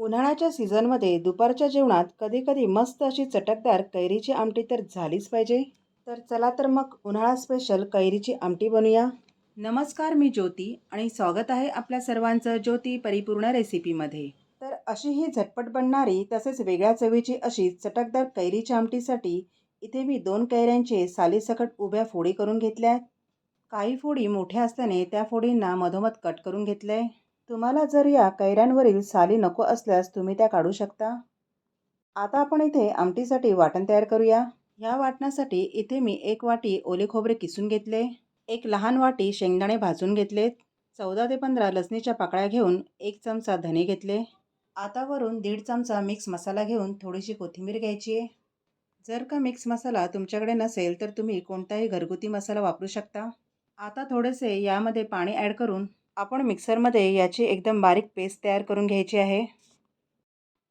उन्हाळ्याच्या सीझनमध्ये दुपारच्या जेवणात कधीकधी मस्त अशी चटकदार कैरीची आमटी तर झालीच पाहिजे. तर चला तर मग उन्हाळा स्पेशल कैरीची आमटी बनवूया. नमस्कार मी ज्योती आणि स्वागत आहे आपल्या सर्वांचं ज्योती परिपूर्ण रेसिपीमध्ये. तर अशी ही झटपट बनणारी तसेच वेगळ्या चवीची अशी चटकदार कैरीच्या आमटीसाठी इथे मी दोन कैऱ्यांचे सालीसकट उभ्या फोडी करून घेतल्या आहेत काही फोडी मोठ्या असल्याने त्या फोडींना मधोमध कट करून घेतलं आहे तुम्हाला जर या कैऱ्यांवरील साली नको असल्यास तुम्ही त्या काढू शकता. आता आपण इथे आमटीसाठी वाटण तयार करूया. ह्या वाटणासाठी इथे मी एक वाटी ओले खोबरे किसून घेतले. एक लहान वाटी शेंगदाणे भाजून घेतलेत चौदा ते पंधरा लसणीच्या पाकळ्या घेऊन एक चमचा धने घेतले. आता वरून दीड चमचा मिक्स मसाला घेऊन थोडीशी कोथिंबीर घ्यायची. आहे जर का मिक्स मसाला तुमच्याकडे नसेल तर तुम्ही कोणताही घरगुती मसाला वापरू शकता. आता थोडेसे यामध्ये पाणी ॲड करून आपण मिक्सरमध्ये याची एकदम बारीक पेस्ट तयार करून घ्यायची आहे.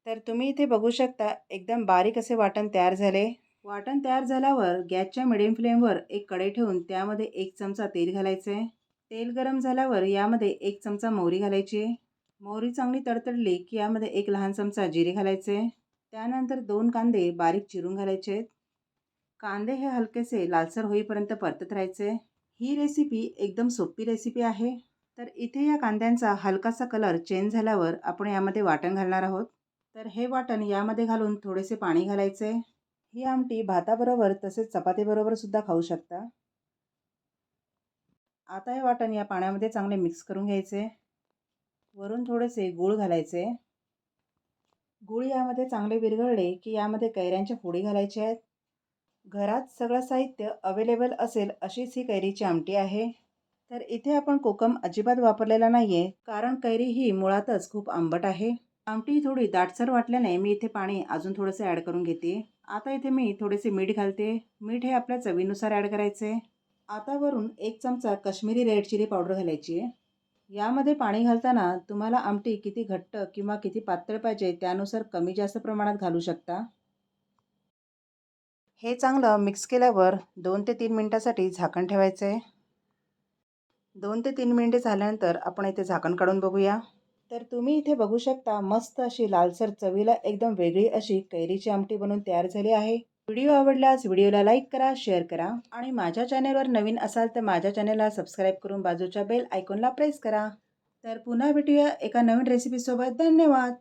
तर तुम्ही इथे बघू शकता एकदम बारीक असे वाटण तयार झाले. वाटण तयार झाल्यावर गॅसच्या मिडियम फ्लेमवर एक कढई ठेवून त्यामध्ये एक चमचा तेल घालायचं. आहे तेल गरम झाल्यावर यामध्ये एक चमचा मोहरी घालायची. मोहरी चांगली तडतडली की यामध्ये एक लहान चमचा जिरे घालायचे. त्यानंतर दोन कांदे बारीक चिरून घालायचे. आहेत कांदे हे हलकेसे लालसर होईपर्यंत परतत राहायचे. ही रेसिपी एकदम सोपी रेसिपी आहे. तर इथे या कांद्यांचा हलकासा कलर चेंज झाल्यावर आपण यामध्ये वाटण घालणार आहोत. तर हे वाटण यामध्ये घालून थोडेसे पाणी घालायचे. ही आमटी भाताबरोबर तसेच चपातीबरोबर सुद्धा खाऊ शकता. आता हे वाटण या पाण्यामध्ये चांगले मिक्स करून घ्यायचे. वरून थोडेसे गूळ घालायचे. गूळ यामध्ये चांगले विरघळले की यामध्ये कैऱ्यांच्या फोडी घालायच्या आहेत. घरात सगळं साहित्य अवेलेबल असेल अशीच ही कैरीची आमटी आहे. तर इथे आपण कोकम अजिबात वापरलेला नाही आहे कारण कैरी ही मुळातच खूप आंबट आहे. आमटी थोडी दाटसर वाटल्याने मी इथे पाणी अजून थोडंसं ॲड करून घेते. आता इथे मी थोडेसे मीठ घालते. मीठ हे आपल्या चवीनुसार ॲड करायचे. आता वरून एक चमचा कश्मीरी रेड चिली पावडर घालायची आहे. यामध्ये पाणी घालताना तुम्हाला आमटी किती घट्ट किंवा किती पातळ पाहिजे त्यानुसार कमी जास्त प्रमाणात घालू शकता. हे चांगलं मिक्स केल्यावर दोन ते तीन मिनटासाठी झाकण ठेवायचं. आहे दोन ते तीन मिनटे झाल्यानंतर आपण इथे झाकण काढून बघूया. तर तुम्ही इथे बघू शकता मस्त अशी लालसर चवीला एकदम वेगळी अशी कैरीची आमटी बनवून तयार झाली आहे. व्हिडिओ आवडल्यास व्हिडिओला लाईक करा शेअर करा आणि माझ्या चॅनेलवर नवीन असाल तर माझ्या चॅनेलला सबस्क्राईब करून बाजूच्या बेल आयकॉनला प्रेस करा. तर पुन्हा भेटूया एका नवीन रेसिपीसोबत धन्यवाद!